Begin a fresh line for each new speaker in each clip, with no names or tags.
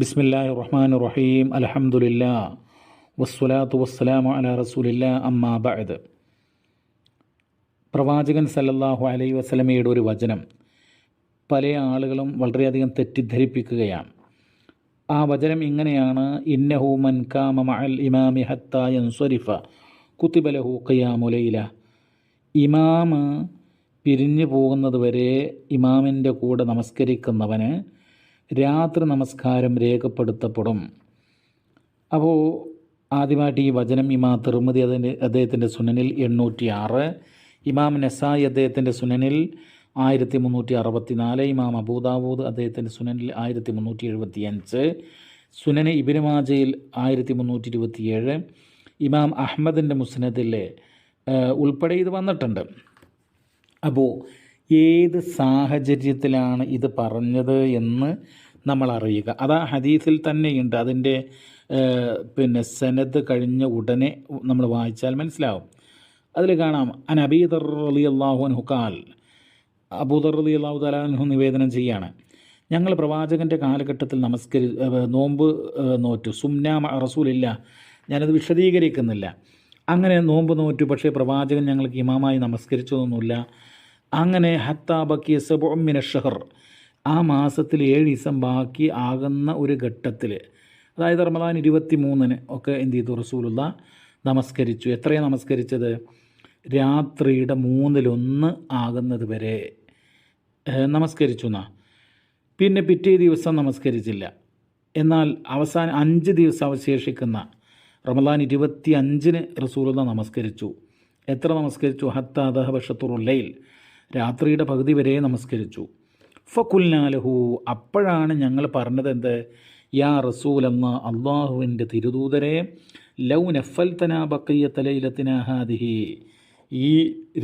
ബിസ്മില്ലാഹി റഹ്മാൻ റഹീം അലഹമുല്ല വസ്സലാത്തു വസ്സലാമു അല റസൂലില്ല. അമ്മാ ബഅദ്. പ്രവാചകൻ സല്ലല്ലാഹു അലൈ വസല്ലമയുടെ ഒരു വചനം പല ആളുകളും വളരെയധികം തെറ്റിദ്ധരിപ്പിക്കുകയാണ്. ആ വചനം ഇങ്ങനെയാണ്. ഇന്നഹു മൻ കാമ മഅൽ ഇമാമി ഹത്ത യൻസ്വരിഫ കുത്തിബലഹു ഖിയാമുലൈല ഇമാമ് പിരിഞ്ഞു പോകുന്നത് വരെ ഇമാമിന്റെ കൂടെ നമസ്കരിക്കുന്നവന് രാത്രി നമസ്കാരം രേഖപ്പെടുത്തപ്പെടും. അപ്പോൾ ആദ്യമായിട്ട് ഈ വചനം ഇമാ തിറുമതി അതിന്റെ അദ്ദേഹത്തിന്റെ സുനനിൽ എണ്ണൂറ്റി ആറ് ഇമാം നസായി അദ്ദേഹത്തിന്റെ സുനനിൽ ആയിരത്തി മുന്നൂറ്റി അറുപത്തി നാല് ഇമാം അബൂദാവൂദ് അദ്ദേഹത്തിന്റെ സുനനിൽ ആയിരത്തി മുന്നൂറ്റി എഴുപത്തി അഞ്ച് സുനന് ഇബിനുമാജയിൽ ആയിരത്തി മുന്നൂറ്റി ഇരുപത്തിയേഴ് ഇമാം അഹമ്മദിന്റെ മുസ്നദിലെ ഉൾപ്പെടെ ഇത് വന്നിട്ടുണ്ട്. അപ്പോൾ ഏത് സാഹചര്യത്തിലാണ് ഇത് പറഞ്ഞത് എന്ന് നമ്മൾ അറിയുക അത് ആ ഹദീസിൽ തന്നെയുണ്ട്. അതിന്റെ പിന്നെ സനദ് കഴിഞ്ഞ ഉടനെ നമ്മൾ വായിച്ചാൽ മനസ്സിലാവും. അതിൽ കാണാം അൻ അബീദർ അലി അള്ളാഹു അൻഹുക്കാൽ അബൂദർ അലി അള്ളാഹു തലാഹു നിവേദനം ചെയ്യാണ്. ഞങ്ങൾ പ്രവാചകന്റെ കാലഘട്ടത്തിൽ നമസ്കരി നോമ്പ് നോറ്റു. സുംനാമ റസൂലില്ല. ഞാനത് വിശദീകരിക്കുന്നില്ല. അങ്ങനെ നോമ്പ് നോറ്റു. പക്ഷേ പ്രവാചകൻ ഞങ്ങൾക്ക് ഇമാമായി നമസ്കരിച്ചതൊന്നുമില്ല. അങ്ങനെ ഹത്താബക്കി സബുമിന ഷഹർ. ആ മാസത്തിൽ ഏഴ് ദിവസം ബാക്കി ആകുന്ന ഒരു ഘട്ടത്തിൽ അതായത് റമദാൻ ഇരുപത്തി മൂന്നിന് ഒക്കെ എന്ത് ചെയ്തു? റസൂലുള്ള നമസ്കരിച്ചു. എത്രയാണ് നമസ്കരിച്ചത്? രാത്രിയുടെ മൂന്നിലൊന്ന് ആകുന്നത് വരെ. നമസ്കരിച്ചു എന്നാ പിന്നെ പിറ്റേ ദിവസം നമസ്കരിച്ചില്ല. എന്നാൽ അവസാനം അഞ്ച് ദിവസം അവശേഷിക്കുന്ന റമദാൻ ഇരുപത്തി അഞ്ചിന് റസൂലുള്ള നമസ്കരിച്ചു. എത്ര നമസ്കരിച്ചു? ഹത്താദഹ ഹത്താദഹബഷത്തുറുല്ലയിൽ രാത്രിയുടെ പകുതി വരെ നമസ്കരിച്ചു. ഫക്കുൽനാലഹു അപ്പോഴാണ് ഞങ്ങൾ പറഞ്ഞത് എന്ത്? യാ റസൂൽ എന്ന അള്ളാഹുവിന്റെ തിരുദൂതരെ ലൗ നഫൽ തനാ ബക്കയ്യ തലയിലത്തിനാഹാദിഹി ഈ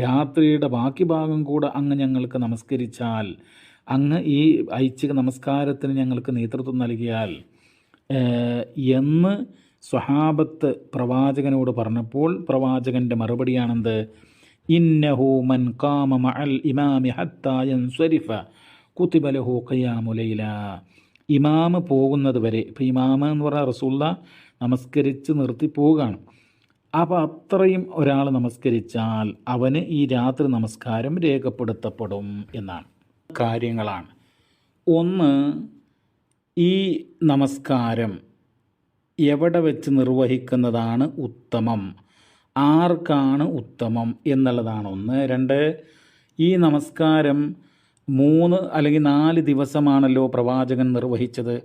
രാത്രിയുടെ ബാക്കി ഭാഗം കൂടെ അങ്ങ് ഞങ്ങൾക്ക് നമസ്കരിച്ചാൽ അങ്ങ് ഈ ഐച്ഛിക നമസ്കാരത്തിന് ഞങ്ങൾക്ക് നേതൃത്വം നൽകിയാൽ എന്ന് സ്വഹാബത്ത് പ്രവാചകനോട് പറഞ്ഞപ്പോൾ പ്രവാചകന്റെ മറുപടിയാണെന്ത്? ഇന്നഹു മൻ കാമ മഅൽ ഇമാമി ഹത്തായൻ സ്വരിഫ കുത്തിബലഹു ഖയാമുലൈല ഇമാമ് പോകുന്നത് വരെ ഇപ്പോൾ ഇമാമ എന്ന് പറഞ്ഞാൽ റസൂള്ള നമസ്കരിച്ച് നിർത്തി പോവുകയാണ്. അപ്പോൾ അത്രയും ഒരാൾ നമസ്കരിച്ചാൽ അവന് ഈ രാത്രി നമസ്കാരം രേഖപ്പെടുത്തപ്പെടും എന്നാണ്. കാര്യങ്ങളാണ്. ഒന്ന് ഈ നമസ്കാരം എവിടെ വെച്ച് നിർവഹിക്കുന്നതാണ് ഉത്തമം? ആർക്കാണ് ഉത്തമം എന്നുള്ളതാണ് ഒന്ന്. രണ്ട് ഈ നമസ്കാരം മൂന്ന് അല്ലെങ്കിൽ നാല് ദിവസമാണല്ലോ പ്രവാചകൻ നിർവഹിച്ചത്.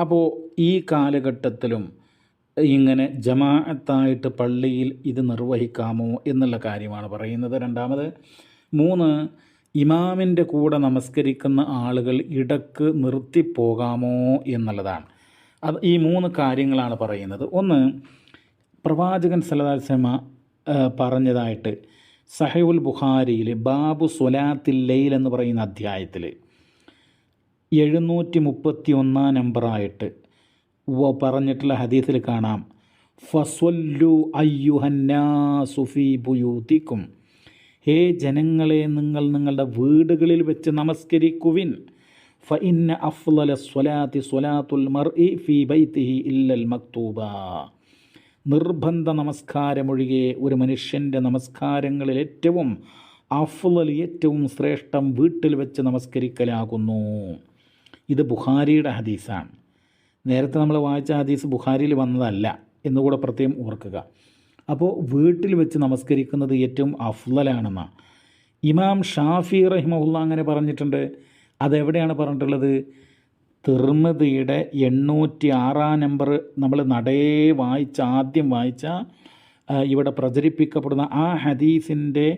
അപ്പോൾ ഈ കാലഘട്ടത്തിലും ഇങ്ങനെ ജമാഅത്തായിട്ട് പള്ളിയിൽ ഇത് നിർവഹിക്കാമോ എന്നുള്ള കാര്യമാണ് പറയുന്നത്. രണ്ടാമത് മൂന്ന് ഇമാമിന്റെ കൂടെ നമസ്കരിക്കുന്ന ആളുകൾ ഇടയ്ക്ക് നിർത്തിപ്പോകാമോ എന്നുള്ളതാണ്. അത് ഈ മൂന്ന് കാര്യങ്ങളാണ് പറയുന്നത്. ഒന്ന് പ്രവാചകൻ സലദാൽസമ പറഞ്ഞതായിട്ട് സഹയുൽ ബുഖാരിയിൽ ബാബു സൊലാത്തിൽ ലൈൽ എന്ന് പറയുന്ന അധ്യായത്തിൽ എഴുന്നൂറ്റി മുപ്പത്തി ഒന്നാം നമ്പറായിട്ട് പറഞ്ഞിട്ടുള്ള ഹദീസിൽ കാണാം. ഫസ്വല്ലു അയ്യുഹന്നാസുഫി ബുയൂത്തിക്കും. ഹേ ജനങ്ങളെ നിങ്ങൾ നിങ്ങളുടെ വീടുകളിൽ വെച്ച് നമസ്കരിക്കുവിൻ. ഫ ഇന്ന അഫ്ലല സ്വലാത്തി സ്വലാത്തുൽ മർ ഫി ബൈത്തിഹി ഇല്ലൽ മക്തൂബ. നിർബന്ധ നമസ്കാരമൊഴികെ ഒരു മനുഷ്യന്റെ നമസ്കാരങ്ങളിൽ ഏറ്റവും അഫ്ലൽ ഏറ്റവും ശ്രേഷ്ഠം വീട്ടിൽ വെച്ച് നമസ്കരിക്കലാകുന്നു. ഇത് ബുഖാരിയുടെ ഹദീസാണ്. നേരത്തെ നമ്മൾ വായിച്ച ഹദീസ് ബുഖാരിയിൽ വന്നതല്ല എന്നുകൂടെ പ്രത്യേകം ഓർക്കുക. അപ്പോൾ വീട്ടിൽ വെച്ച് നമസ്കരിക്കുന്നത് ഏറ്റവും അഫ്ലലാണെന്നാണ്. ഇമാം ഷാഫി റഹിമുല്ല അങ്ങനെ പറഞ്ഞിട്ടുണ്ട്. അതെവിടെയാണ് പറഞ്ഞിട്ടുള്ളത്? തിർമതിയുടെ എണ്ണൂറ്റി ആറാം നമ്പർ നമ്മൾ നടേ വായിച്ച ആദ്യം വായിച്ച ഇവിടെ പ്രചരിപ്പിക്കപ്പെടുന്ന ആ ഹദീസിന്റെ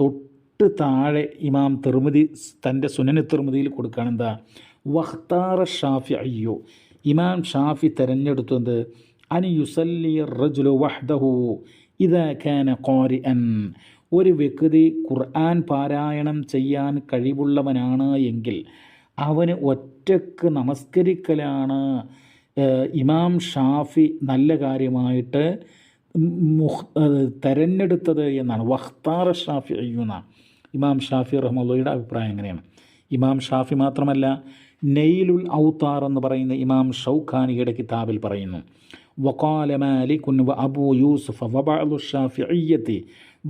തൊട്ട് താഴെ ഇമാം തിർമതി തന്റെ സുനന് തിർമതിയിൽ കൊടുക്കുകയാണ്. എന്താ? വഖ്താറ ഷാഫി അയ്യോ ഇമാം ഷാഫി തിരഞ്ഞെടുത്തത് അനി യുസല്ലി റജുലു വഹ്ദഹു ഇത് ഖാന കോരി അൻ ഒരു വ്യക്തി ഖുർആൻ പാരായണം ചെയ്യാൻ കഴിവുള്ളവനാണ് എങ്കിൽ അവന് ഒറ്റയ്ക്ക് നമസ്കരിക്കലാണ്. ഇമാം ഷാഫി നല്ല കാര്യമായിട്ട് തെരഞ്ഞെടുത്തത് എന്നാണ്. വഖ്താർ ഷാഫി അയ്യുന്ന. ഇമാം ഷാഫി റഹ്മുള്ളയുടെ അഭിപ്രായം എങ്ങനെയാണ്? ഇമാം ഷാഫി മാത്രമല്ല നെയിലുൽ ഔത്താർ എന്ന് പറയുന്ന ഇമാം ഷൗഖാനിയുടെ കിതാബിൽ പറയുന്നു. വക്കാല മാലിക്കുൻ വ അബു യൂസുഫ് വബഅലു ഷാഫിഇയ്യത്തി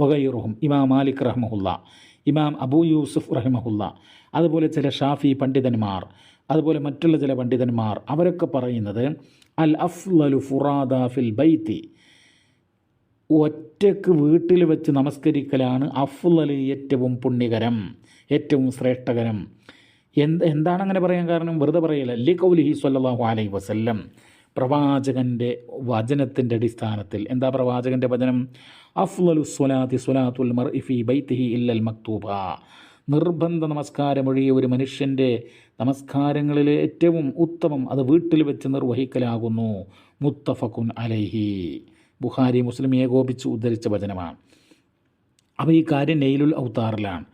വഗൈറുഹും ഇമാം മാലിക് റഹ്മുല്ല ഇമാം അബു യൂസുഫ് റഹ്മഹുല്ല അതുപോലെ ചില ഷാഫി പണ്ഡിതന്മാർ അതുപോലെ മറ്റുള്ള ചില പണ്ഡിതന്മാർ അവരൊക്കെ പറയുന്നത് അൽ അഫ്ലു ഫുറാദ ഫിൽ ബൈത്തി. ഒറ്റയ്ക്ക് വീട്ടിൽ വെച്ച് നമസ്കരിക്കലാണ് അഫ്ലൽ ഏറ്റവും പുണ്യകരം ഏറ്റവും ശ്രേഷ്ഠകരം. എന്ത് എന്താണ് അങ്ങനെ പറയാൻ കാരണം? വെറുതെ പറയില്ല. ലി കൗലിഹി സ്വല്ലല്ലാഹു അലൈ വസല്ലം പ്രവാചകന്റെ വചനത്തിന്റെ അടിസ്ഥാനത്തിൽ. എന്താ പ്രവാചകന്റെ വചനം? അഫ്ലു സ്വലാത്തി സ്വലാത്തുൽ മർ ഇഫി ബൈത്തിഹി ഇല്ലൽ മക്തൂബ. നിർബന്ധ നമസ്കാരമൊഴിയ ഒരു മനുഷ്യന്റെ നമസ്കാരങ്ങളിൽ ഏറ്റവും ഉത്തമം അത് വീട്ടിൽ വെച്ച് നിർവഹിക്കലാകുന്നു. മുത്തഫക്കുൻ അലൈഹി. ബുഹാരി മുസ്ലിം ഏകോപിച്ച് ഉദ്ധരിച്ച വചനമാണ്. അപ്പോൾ ഈ കാര്യം നെയിലുൽ ഔത്താറിലാണ്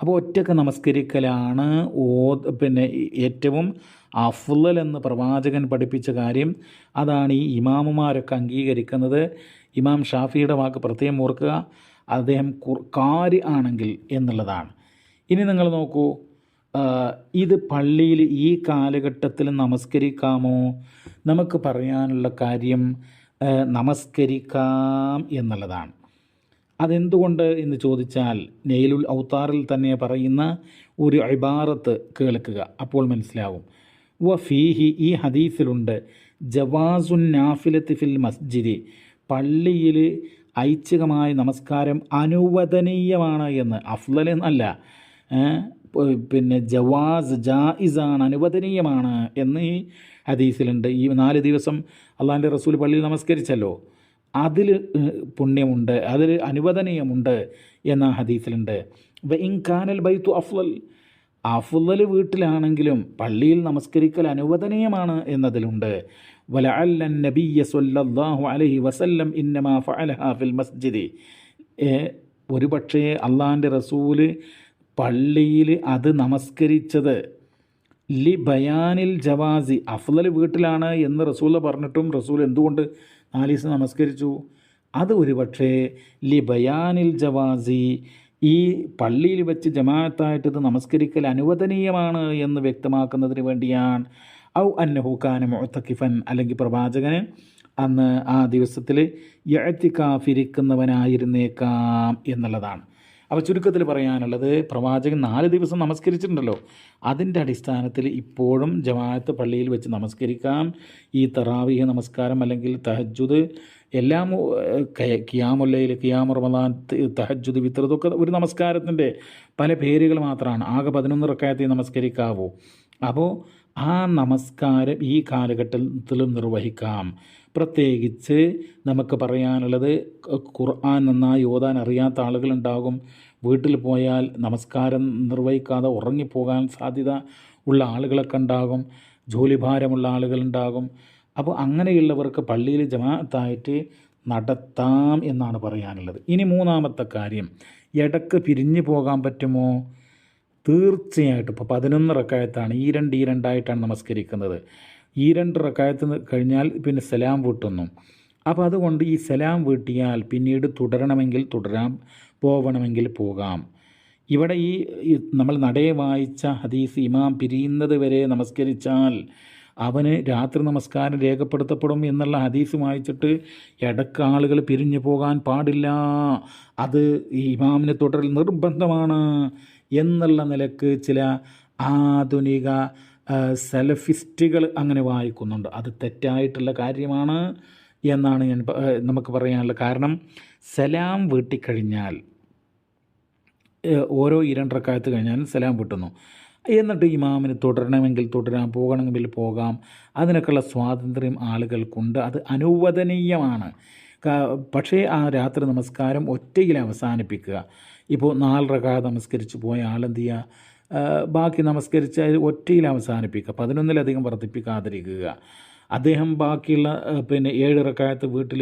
അപ്പോൾ ഒറ്റയ്ക്ക് നമസ്കരിക്കലാണ് ഓ പിന്നെ ഏറ്റവും അഫ്ലൽ എന്ന് പ്രവാചകൻ പഠിപ്പിച്ച കാര്യം. അതാണ് ഈ ഇമാമുമാരൊക്കെ അംഗീകരിക്കുന്നത്. ഇമാം ഷാഫിയുടെ വാക്ക് പ്രത്യേകം ഓർക്കുക. അദ്ദേഹം കാരി ആണെങ്കിൽ എന്നുള്ളതാണ്. ഇനി നിങ്ങൾ നോക്കൂ ഇത് പള്ളിയിൽ ഈ കാലഘട്ടത്തിൽ നമസ്കരിക്കാമോ? നമുക്ക് പറയാനുള്ള കാര്യം നമസ്കരിക്കാം എന്നുള്ളതാണ്. അതെന്തുകൊണ്ട് എന്ന് ചോദിച്ചാൽ നെയിലുൽ ഔത്താറിൽ തന്നെ പറയുന്ന ഒരു ഇബാറത്ത് കേൾക്കുക അപ്പോൾ മനസ്സിലാവും. വ ഫീഹി ഈ ഹദീസിലുണ്ട് ജവാസുൻ നാഫിലത്ത് ഫിൽ മസ്ജിദ് പള്ളിയിൽ ഐച്ഛികമായ നമസ്കാരം അനുവദനീയമാണ് എന്ന്. അഫ്ലൽ എന്നല്ല. പിന്നെ ജവാസ് ജായിസാണ് അനുവദനീയമാണ് എന്ന് ഈ ഹദീസിലുണ്ട്. ഈ നാല് ദിവസം അള്ളാഹിന്റെ റസൂൽ പള്ളിയിൽ നമസ്കരിച്ചല്ലോ. അതിൽ പുണ്യമുണ്ട് അതിൽ അനുവദനീയമുണ്ട് എന്ന ഹദീസിലുണ്ട്. വ ഇൻകാനൽ ബൈത്തു അഫ്ലൽ അഫ്ലൽ വീട്ടിലാണെങ്കിലും പള്ളിയിൽ നമസ്കരിക്കൽ അനുവദനീയമാണ് എന്നതിലുണ്ട്. വലഅല്ല നബിയ സല്ലല്ലാഹു അലൈഹി വസല്ലം ഇന്നമാ ഫഅലഹ ഫിൽ മസ്ജിദി. ഒരു പക്ഷേ അള്ളാഹിന്റെ റസൂൽ പള്ളിയിൽ അത് നമസ്കരിച്ചത്. ലി ബയാനിൽ ജവാസി. അഫ്ലൽ വീട്ടിലാണ് എന്ന് റസൂൽ പറഞ്ഞിട്ടും റസൂൽ എന്തുകൊണ്ട് നാലീസ് നമസ്കരിച്ചു? അത് ഒരു പക്ഷേ ലി ബയാനിൽ ജവാസി ഈ പള്ളിയിൽ വെച്ച് ജമാഅത്തായിട്ട് ഇത് നമസ്കരിക്കൽ അനുവദനീയമാണ് എന്ന് വ്യക്തമാക്കുന്നതിന് വേണ്ടിയാണ്. ഔ അന്നഹുഖാന മുഅത്തഖിഫൻ അല്ലെങ്കിൽ പ്രവാചകന് അന്ന് ആ ദിവസത്തിൽ യഴത്തിക്കാഫിരിക്കുന്നവനായിരുന്നേക്കാം എന്നുള്ളതാണ്. അപ്പോൾ ചുരുക്കത്തിൽ പറയാനുള്ളത് പ്രവാചകൻ നാല് ദിവസം നമസ്കരിച്ചിട്ടുണ്ടല്ലോ. അതിന്റെ അടിസ്ഥാനത്തിൽ ഇപ്പോഴും ജമാഅത്ത് പള്ളിയിൽ വെച്ച് നമസ്കരിക്കാം. ഈ തറാവിഹ നമസ്കാരം അല്ലെങ്കിൽ തഹജുദ് എല്ലാം കിയാമുല്ലയിൽ കിയാമു റമദാൻ തഹജുദ് വിത്ര ഇതൊക്കെ ഒരു നമസ്കാരത്തിന്റെ പല പേരുകൾ മാത്രമാണ്. ആകെ പതിനൊന്ന് റക്കായത്തിൽ നമസ്കരിക്കാവൂ. അപ്പോൾ ആ നമസ്കാരം ഈ കാലഘട്ടത്തിൽ നിർവഹിക്കാം. പ്രത്യേകിച്ച് നമുക്ക് പറയാനുള്ളത് ഖുർആൻ നന്നായി ഓതാൻ അറിയാത്ത ആളുകളുണ്ടാകും. വീട്ടിൽ പോയാൽ നമസ്കാരം നിർവഹിക്കാതെ ഉറങ്ങിപ്പോകാൻ സാധ്യത ഉള്ള ആളുകളൊക്കെ ഉണ്ടാകും. ജോലിഭാരമുള്ള ആളുകളുണ്ടാകും. അപ്പോൾ അങ്ങനെയുള്ളവർക്ക് പള്ളിയിൽ ജമാഅത്തായിട്ട് നടത്താം എന്നാണ് പറയാനുള്ളത്. ഇനി മൂന്നാമത്തെ കാര്യം. ഇടയ്ക്ക് പിരിഞ്ഞു പോകാൻ പറ്റുമോ? തീർച്ചയായിട്ടും ഇപ്പോൾ പതിനൊന്ന് റക്കായത്താണ് ഈ രണ്ട് ഈ രണ്ടായിട്ടാണ് നമസ്കരിക്കുന്നത്. ഈ രണ്ട് റക്കായത്ത് കഴിഞ്ഞാൽ പിന്നെ സലാം വീട്ടുന്നു. അപ്പോൾ അതുകൊണ്ട് ഈ സലാം വീട്ടിയാൽ പിന്നീട് തുടരണമെങ്കിൽ തുടരാം പോവണമെങ്കിൽ പോകാം. ഇവിടെ ഈ നമ്മൾ നടയെ വായിച്ച ഹദീസ് ഇമാം പിരിയുന്നത് വരെ നമസ്കരിച്ചാൽ അവന് രാത്രി നമസ്കാരം രേഖപ്പെടുത്തപ്പെടും എന്നുള്ള ഹദീസ് വായിച്ചിട്ട് ഇടയ്ക്ക് ആളുകൾ പിരിഞ്ഞു പോകാൻ പാടില്ല. അത് ഈ ഇമാമിനെ തുടരൽ നിർബന്ധമാണ്. എന്നുള്ള നിലയ്ക്ക് ചില ആധുനിക സെലഫിസ്റ്റുകൾ അങ്ങനെ വായിക്കുന്നുണ്ട്. അത് തെറ്റായിട്ടുള്ള കാര്യമാണ് എന്നാണ് ഞാൻ നമുക്ക് പറയാനുള്ള കാരണം. സലാം വീട്ടിക്കഴിഞ്ഞാൽ ഓരോ ഇരണ്ടരക്കാലത്ത് കഴിഞ്ഞാൽ സലാം വീട്ടുന്നു. എന്നിട്ട് ഇമാമിന് തുടരണമെങ്കിൽ തുടരാം പോകണമെങ്കിൽ പോകാം. അതിനൊക്കെയുള്ള സ്വാതന്ത്ര്യം ആളുകൾക്കുണ്ട്. അത് അനുവദനീയമാണ്. പക്ഷേ ആ രാത്രി നമസ്കാരം ഒറ്റയിൽ അവസാനിപ്പിക്കുക. ഇപ്പോൾ നാലരക്കാ നമസ്കരിച്ച് പോയ ആളെന്ത് ചെയ്യുക ബാക്കി നമസ്കരിച്ച് ഒറ്റയിൽ അവസാനിപ്പിക്കുക. പതിനൊന്നിലധികം വർദ്ധിപ്പിക്കാതിരിക്കുക അദ്ദേഹം ബാക്കിയുള്ള പിന്നെ ഏഴ് റക്കായത്ത് വീട്ടിൽ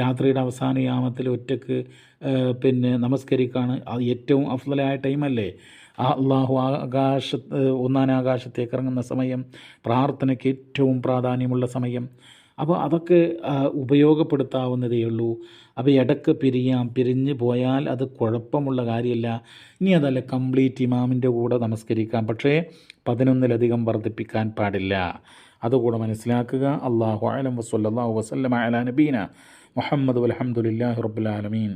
രാത്രിയുടെ അവസാന യാമത്തിൽ ഒറ്റയ്ക്ക് പിന്നെ നമസ്കരിക്കുകയാണ് അത് ഏറ്റവും അഫ്സലായ ടൈമല്ലേ? അള്ളാഹു ആകാശ ഒന്നാനാകാശത്തേക്ക് ഇറങ്ങുന്ന സമയം പ്രാർത്ഥനയ്ക്ക് ഏറ്റവും പ്രാധാന്യമുള്ള സമയം. അപ്പോൾ അതൊക്കെ ഉപയോഗപ്പെടുത്താവുന്നതേ ഉള്ളൂ അപ്പോൾ ഇടയ്ക്ക് പിരിയാം പിരിഞ്ഞ് പോയാൽ അത് കുഴപ്പമുള്ള കാര്യമല്ല. ഇനി അതല്ല കംപ്ലീറ്റ് ഇമാമിന്റെ കൂടെ നമസ്കരിക്കാം. പക്ഷേ പതിനൊന്നിലധികം വർദ്ധിപ്പിക്കാൻ പാടില്ല. അതുകൂടെ മനസ്സിലാക്കുക. അള്ളാഹു അലം വസ്ല്ലാഹു വസ്ലം അലാ നബീന മുഹമ്മദ് അലഹമുല്ലാ റബ്ബുലാലമീൻ